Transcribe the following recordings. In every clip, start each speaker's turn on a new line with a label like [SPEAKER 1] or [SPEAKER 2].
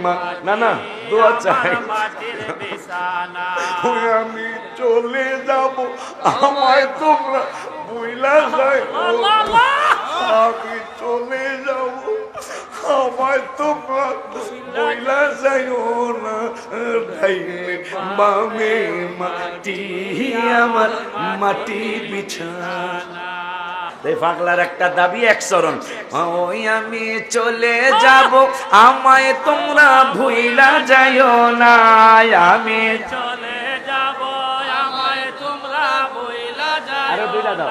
[SPEAKER 1] না আমি চলে যাব, আমায় তোমরা আমি চলে যাব, আমায় তোমরা যাইও না। বামে মাটি, আমার মাটি বিছানা। পাগলার একটা দাবি এক চরণ ওই আমি চলে যাব আমায় তোমরা ভুইলা যাইও না। আমি
[SPEAKER 2] চলে যাব আমায় তোমরা বইলা
[SPEAKER 1] আরে
[SPEAKER 2] যাও
[SPEAKER 1] দুইটা দাও।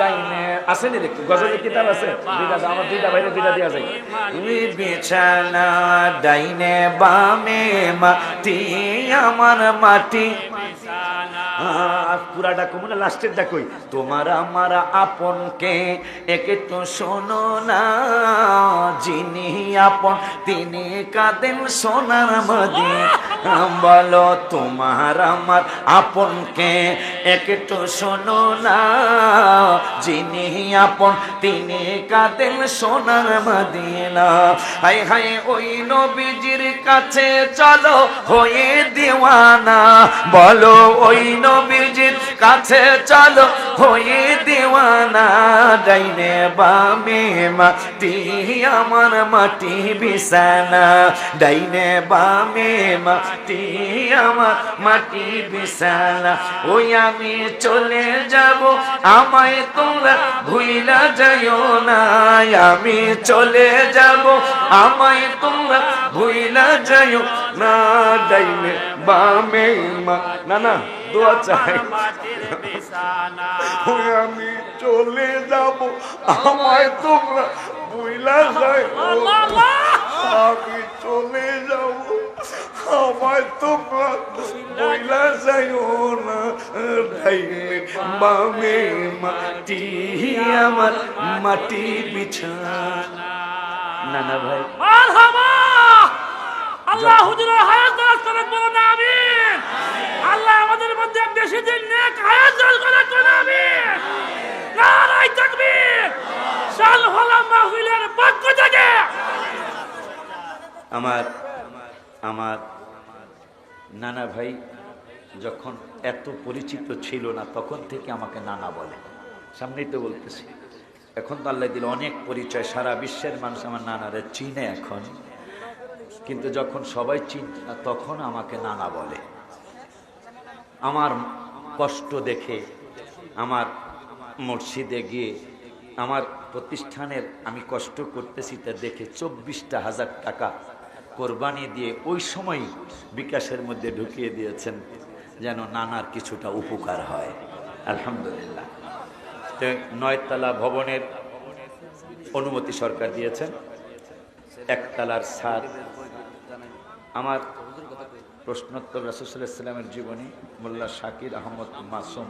[SPEAKER 1] যাইনে আসেনি দেখতে গজলের কিতাব আছে? দুইটা দাও আমার দুইটা বাইরে দুইটা দেওয়া যায়। তুমি বিছানা ডাইনে বামে মাটি আমার মাটি। আর পুরাটা কমু না লাস্টের কই তোমার আমার আপনকে একে তো শোনো না, যিনি আপন, তিনি কাঁদেন সোনার মদি বলো তোমার আমার আপনকে একে তো শোনো না, যিনি আপন, তিনি কাঁদেন সোনার মদিনা হাই হাই ওই নবীজির কাছে চলো, হয়ে দেওয়ানা। বলো ওই নবীজির কাছে চলো হয়ে দেওয়ানা ডাইনে বামে মাটি, আমার মাটি বিছানা। ডাইনে বামে মাটি, আমার মাটি বিছানা। ওই আমি চলে যাব, আমায় তোমরা ভুইলা যাইও না। আমি চলে যাব, আমায় তোমরা ভুইলা যাইও না। ডাইনে বামে মা না না। দোয়া চাই। আমি চলে যাব আমায় তোমরা বুইলা যাইও না। আমি চলে যাব আমায় তোমরা বুইলা যাইও না। ডাইনে বামে মাটি আমার মাটি বিছানা। না না ভাই।
[SPEAKER 2] মারহাবা!
[SPEAKER 1] আমার আমার নানা ভাই যখন এত পরিচিত ছিল না, তখন থেকে আমাকে নানা বলে। সামনেই তো বলতেছি। এখন তো আল্লাহ দিল অনেক পরিচয়, সারা বিশ্বের মানুষ আমার নানারা চিনে এখন। কিন্তু যখন সবাই চিনতে তখন আমাকে নানা বলে। আমার কষ্ট দেখে, আমার মসজিদে গিয়ে, আমার প্রতিষ্ঠানের আমি কষ্ট করতেছি তা দেখে চব্বিশটা হাজার টাকা কোরবানি দিয়ে ওই সময় বিকাশের মধ্যে ঢুকিয়ে দিয়েছেন যেন নানার কিছুটা উপকার হয়। আলহামদুলিল্লাহ। তো নয়তলা ভবনের অনুমতি সরকার দিয়েছেন। একতলার সার আমার প্রশ্নোত্তর রাসুসাল্লামের জীবনী, মোল্লা শাকির আহমদ মাসুম।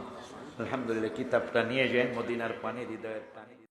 [SPEAKER 1] আলহামদুলিল্লাহ, কিতাবটা নিয়ে যায় মদিনার পানি, হৃদয়ের পানি।